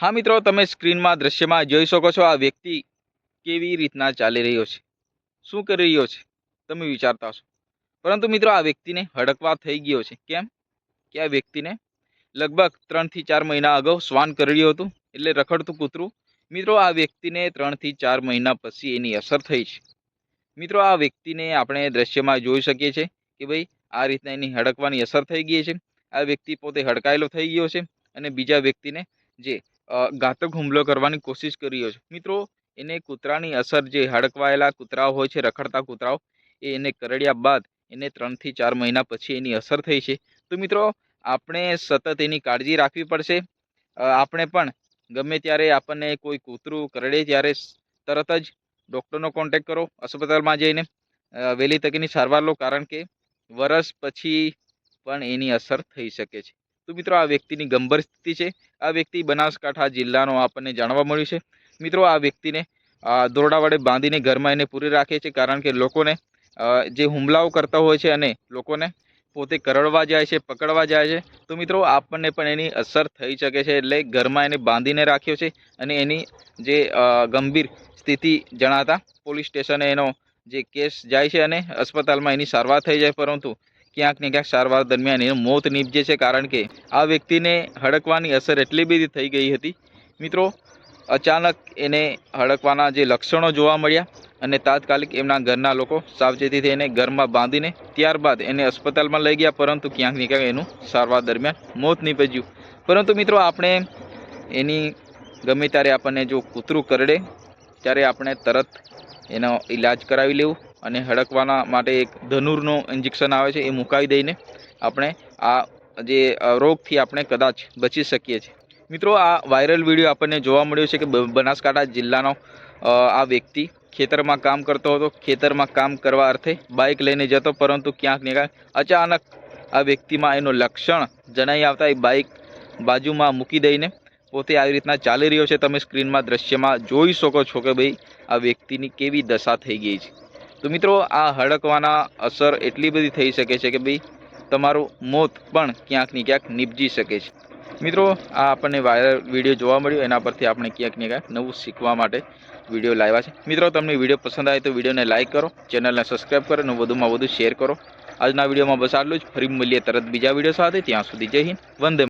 હા મિત્રો, તમે સ્ક્રીનમાં દ્રશ્યમાં જોઈ શકો છો આ વ્યક્તિ કેવી રીતના ચાલી રહ્યો છે, શું કરી રહ્યો છે, તમે વિચારતા હશો. પરંતુ મિત્રો, આ વ્યક્તિને હડકવા થઈ ગયો છે. કેમ? કે આ વ્યક્તિને લગભગ ત્રણથી ચાર મહિના અગાઉ શ્વાન કરડ્યું હતું, એટલે રખડતું કૂતરું. મિત્રો, આ વ્યક્તિને ત્રણથી ચાર મહિના પછી એની અસર થઈ છે. મિત્રો, આ વ્યક્તિને આપણે દ્રશ્યમાં જોઈ શકીએ છીએ કે ભાઈ, આ રીતના એની હડકવાની અસર થઈ ગઈ છે. આ વ્યક્તિ પોતે હડકાયેલો થઈ ગયો છે અને બીજા વ્યક્તિને જે ઘાતક હુમલો કરવાની કોશિશ કરી રહ્યો છે. મિત્રો, એને કૂતરાની અસર જે હડકવાયેલા કૂતરાઓ હોય છે, રખડતા કૂતરાઓ, એ એને કરડ્યા બાદ એને ત્રણથી ચાર મહિના પછી એની અસર થઈ છે. તો મિત્રો, આપણે સતત એની કાળજી રાખવી પડશે. આપણે પણ ગમે ત્યારે આપણને કોઈ કૂતરું કરડે ત્યારે તરત જ ડૉક્ટરનો કોન્ટેક કરો અસ્પતાલમાં જઈને. વહેલી તકની સારવાર લો, કારણ કે વરસ પછી પણ એની અસર થઈ શકે છે. તો મિત્રો આ વ્યક્તિની ગંભીર સ્થિતિ છે. આ વ્યક્તિ બનાસકાંઠા જિલ્લાનો આપણને જાણવા મળ્યું છે. મિત્રો આ વ્યક્તિને દોરડા વડે બાંધીને ઘરમાં એને પૂરી રાખે છે કારણ કે લોકોને જે હુમલાઓ કરતા હોય છે અને લોકોને પોતે કરડવા જાય છે, પકડવા જાય છે. તો મિત્રો આપણને પણ એની અસર થઈ શકે છે એટલે ઘરમાં એને બાંધીને રાખ્યો છે અને એની જે ગંભીર સ્થિતિ જણાતા પોલીસ સ્ટેશને એનો જે કેસ જાય છે અને અસ્પતાલમાં એની સારવાર થઈ જાય. પરંતુ ક્યાંક ને ક્યાંક સારવાર દરમિયાન એનું મોત નીપજે છે કારણ કે આ વ્યક્તિને હડકવાની અસર એટલી બધી થઈ ગઈ હતી. મિત્રો, અચાનક એને હડકવાના જે લક્ષણો જોવા મળ્યા અને તાત્કાલિક એમના ઘરના લોકો સાવચેતીથી એને ઘરમાં બાંધીને ત્યારબાદ એને અસ્પતાલમાં લઈ ગયા, પરંતુ ક્યાંક ને ક્યાંક એનું સારવાર દરમિયાન મોત નીપજ્યું. પરંતુ મિત્રો, આપણે એની ગમે ત્યારે આપણને જો કૂતરું કરડે, ત્યારે આપણે તરત એનો ઈલાજ કરાવી લેવું. અને હડકવાના માટે એક ધનુરનું ઇન્જેક્શન આવે છે, એ મુકાવી દઈને આપણે આ જે રોગથી આપણે કદાચ બચી શકીએ છીએ. મિત્રો, આ વાયરલ વીડિયો આપણને જોવા મળ્યો છે કે બનાસકાંઠા જિલ્લાનો આ વ્યક્તિ ખેતરમાં કામ કરતો હતો. ખેતરમાં કામ કરવા અર્થે બાઇક લઈને જતો, પરંતુ ક્યાંક ને ક્યાંક અચાનક આ વ્યક્તિમાં એનું લક્ષણ જણાઈ આવતા એ બાઇક બાજુમાં મૂકી દઈને પોતે આવી રીતના ચાલી રહ્યો છે. તમે સ્ક્રીનમાં દ્રશ્યમાં જોઈ શકો છો કે ભાઈ આ વ્યક્તિની કેવી દશા થઈ ગઈ છે. તો મિત્રો, આ હડકવાના અસર એટલી બધી થઈ શકે છે કે ભાઈ તમારું મોત પણ ક્યાંકની ક્યાંક નીપજી શકે છે. મિત્રો, આ આપણને વાયરલ વીડિયો જોવા મળ્યો. એના પરથી આપણે ક્યાંક ને ક્યાંક નવું શીખવા માટે વીડિયો લાવ્યા છે. મિત્રો, તમને વીડિયો પસંદ આવે તો વિડીયોને લાઇક કરો ચેનલને સબસ્ક્રાઈબ કરો અને વધુમાં વધુ શેર કરો. આજના વિડીયોમાં બસ આટલું જ. ફરી મળીએ તરત બીજા વીડિયો સાથે. ત્યાં સુધી જય હિન્દ. વંદે